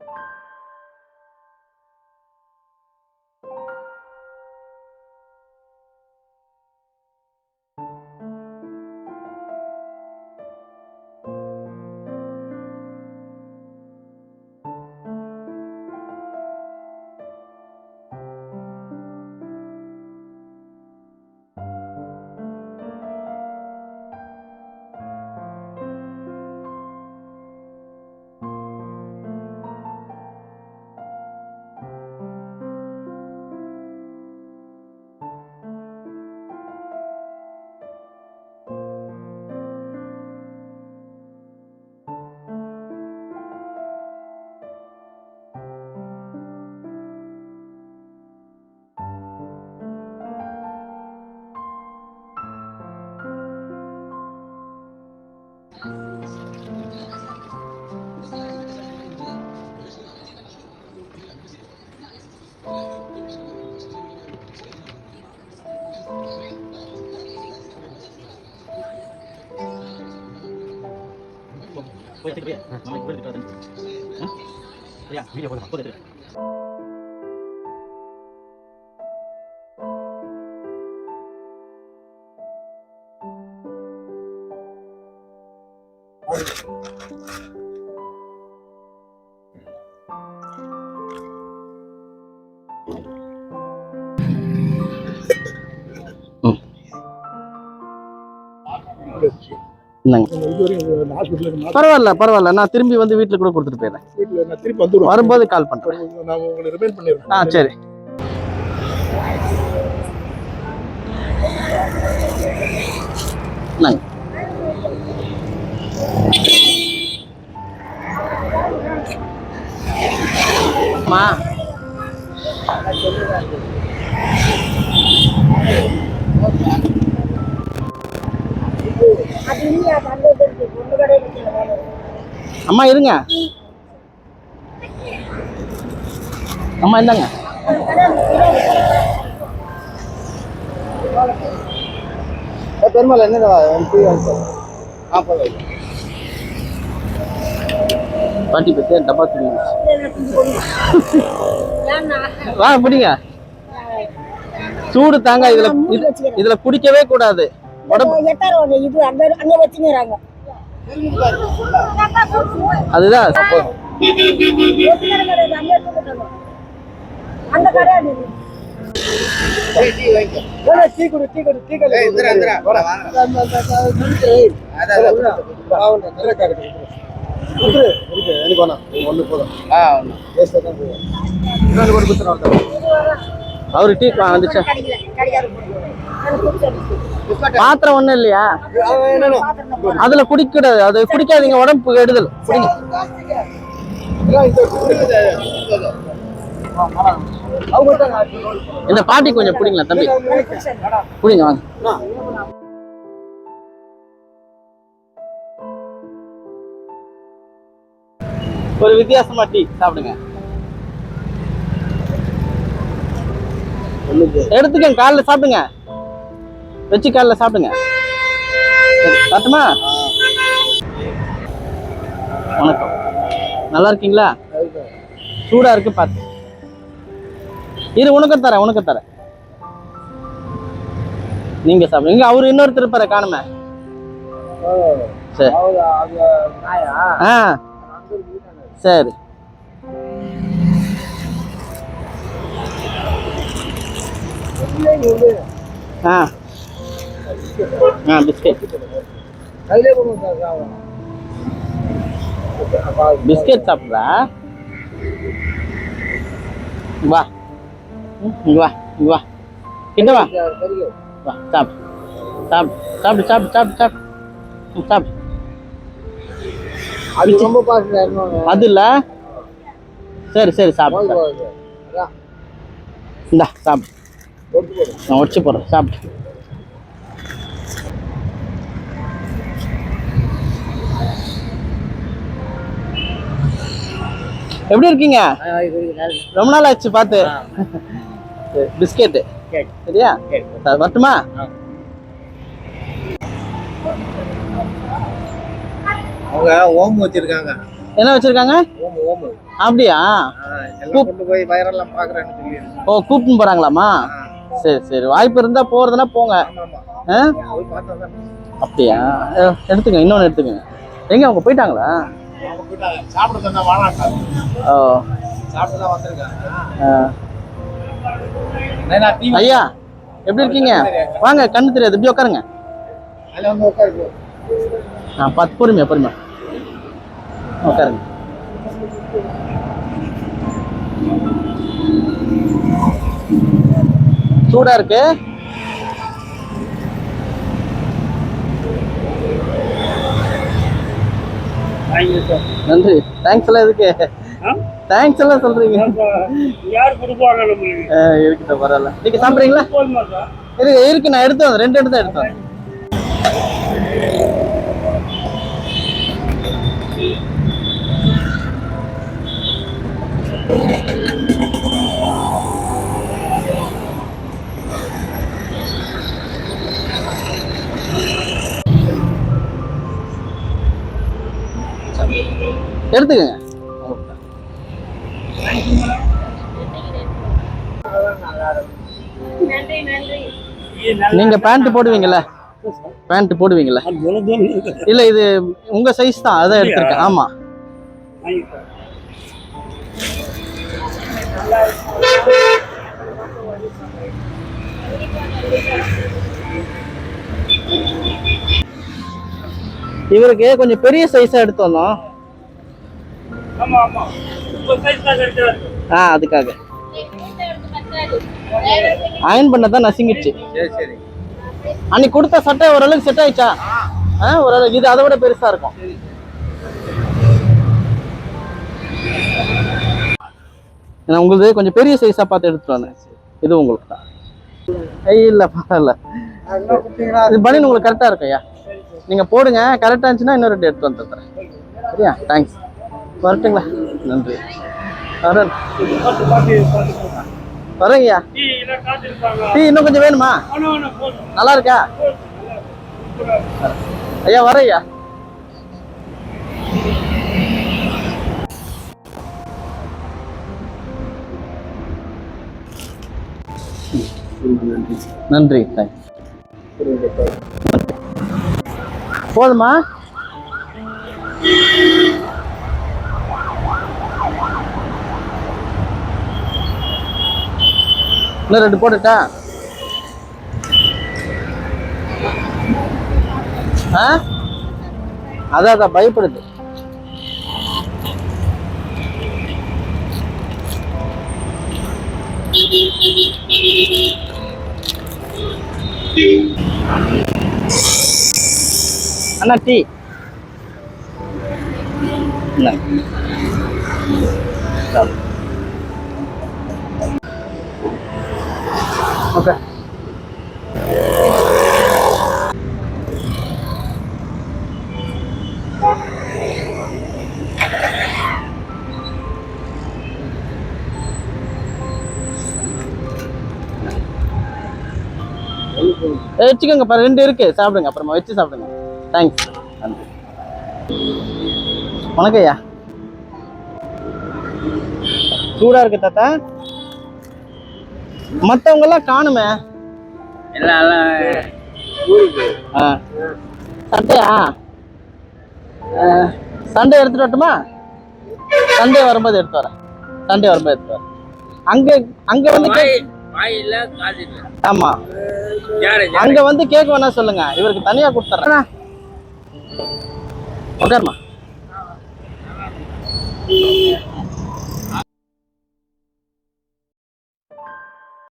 you போயிட்டு நாளைக்கு போயிட்டு வரேன் சரியா? வீடியோ போதுமா போதும் இந்தாங்க இதுவரையும் ஹாஸ்பிட்டலுக்கு பரவாயில்ல பரவாயில்ல. நான் திரும்பி வந்து வீட்டில் கூட கொடுத்துட்டு போயிடுறேன். வரும்போது கால் பண்ணுறேன் ஆ சரி. இந்தாங்க அம்மா. அம்மா இருங்க. அம்மா இந்தாங்க. பெருமாள் என்ன ஆ போதும் பாட்டி பத்தி டப்பா துணி வா பிடிங்க சூடு தாங்க இதுல இதுல குடிக்கவே கூடாது. எட்டாயிரம் இது அங்க அங்க வச்சுங்கிறாங்க அதுதான் அந்த கடை. டீ குடி டீ குடி டீ குடி எனக்கு வேணாம். ஒன்று போதும். அவரு டீ வந்துச்சா? பாத்திரம் ஒண்ணும் இல்லையா? அதுல குடிக்கூடாது அது குடிக்காதீங்க உடம்பு கெடுதல் இந்த பாட்டி கொஞ்சம் குடிங்களா தம்பி? பிடிங்க வாங்க. ஒரு வித்தியாசமா டீ சாப்பிடுங்க. எடுத்துக்கங்க காலைல சாப்பிடுங்க. வச்சு காலைல சாப்பிடுங்க. சரி, சாப்பிட்டுமா வணக்கம். நல்லா இருக்கீங்களா? சூடாக இருக்கு பார்த்து இது உனக்கு தரேன் உனக்கு தரேன். நீங்க சாப்பிடுங்க. இங்க அவரு இன்னொருத்தர் இருப்பாரு காணுமே. சரி. ஆ. சரி. ஆ. ஆ பிஸ்கெட் பிஸ்கெட் சாப்பிட்றா? வா. இங்க வா இங்க வா. கிட்ட வா. வா சாப்பிடு. சாப்பிடு சாப்பிடு சாப்பிடு சாப்பிடு சாப்பிடு. அது ரொம்ப பாசம் அது இல்ல சரி சரி சாப்பிடு. இந்தா சாப்பிடு. நான் உடச்சு போடுறேன் சாப்பிடு. எப்படி இருக்கீங்க? ரொம்ப நாள் ஆச்சு பார்த்து. பிஸ்கெட்டு. சரியா? சரி, வரட்டுமா? அவங்க ஓம் வச்சிருக்காங்க. என்ன வச்சிருக்காங்க? ஓமு ஓமு. அப்படியா? கொண்டு போய் வயரெல்லாம் பாக்குறேன்னு சொல்லி ஓ கூப்பிட்டு போறாங்களாமா சரி சரி. வாய்ப்பு இருந்தா போறதுன்னா போங்க. அப்படியா? எடுத்துக்கங்க. இன்னொன்னு எடுத்துக்கங்க. எங்க? அவங்க போயிட்டாங்களா? ஓ. ஐயா எப்படி இருக்கீங்க? வாங்க கண்ணு தெரியாது. இப்படி உட்காருங்க. ஆ பார்த்து பொறுமையா பொறுமையா. உட்காருங்க. சூடா இருக்கு? நன்றி. தேங்க்ஸ் எல்லாம் எதுக்கு? தேங்க்ஸ் எல்லாம் சொல்றீங்க. யார் கொடுப்பாங்க இருக்கட்டும் பரவாயில்ல. நீங்க சாப்பிடுறீங்களா? இருக்கு இருக்கு நான் எடுத்து வந்தேன். ரெண்டு எடுத்து எடுத்து வந்தேன். எடுத்துக்கங்க நீங்க பேண்ட் போடுவீங்கல்ல? பேண்ட் போடுவீங்கல்ல? இல்ல இது உங்க சைஸ் தான் அதான் எடுத்திருக்கேன். ஆமா. இவருக்கு கொஞ்சம் பெரிய சைஸா எடுத்து ஆ அதுக்காக. அயன் பண்ண தான் நசுங்கிடுச்சு. சரி சரி. அன்னைக்கு கொடுத்த சட்டை ஓரளவுக்கு செட் ஆயிடுச்சா? ஆ ஓரளவுக்கு இது அதை விட பெருசா இருக்கும். நான் உங்களுக்கு கொஞ்சம் பெரிய சைஸா பார்த்து எடுத்துட்டு வந்தேன். இது உங்களுக்கு தான். ஐய் இல்ல பரவாயில்ல. இது பனியன் உங்களுக்கு கரெக்டா இருக்கும் ஐயா? நீங்க போடுங்க. கரெக்டா இருந்துச்சுன்னா இன்னொரு ரெண்டு எடுத்து வந்து தரேன் சரியா? தேங்க்ஸ் வரட்டுங்களா? நன்றி. வரேன் பார்த்து பார்த்து பார்த்து போங்க. வரேங்க ஐயா டீ இன்னும் கொஞ்சம் வேணுமா? நல்லா இருக்கா? ஐயா வரேன் ஐயா நன்றி. தேங்க்ஸ் போதுமா? இன்னும் ரெண்டு போட்டுட்டா? ஆ? அதான் அதான் பயப்படுது. அண்ணா டீ. இந்தாங்க. ஓகே வச்சுக்கோங்க பாரு ரெண்டு இருக்கு. சாப்பிடுங்க அப்புறமா வச்சு சாப்பிடுங்க. தேங்க்ஸ் நன்றி. வணக்கம் ஐயா. சூடா இருக்கு தாத்தா. மத்தவங்க எல்லாம் காணுமே ஆ. சண்டையா? சண்டே எடுத்துட்டு வரட்டுமா? சண்டே வரும்போது எடுத்து வரேன். சண்டே வரும்போது எடுத்து வரேன். அங்க அங்க வந்து ஆமா. அங்க வந்து கேக் வேணா சொல்லுங்க. இவருக்கு தனியா கொடுத்துறேன். உட்காருமா.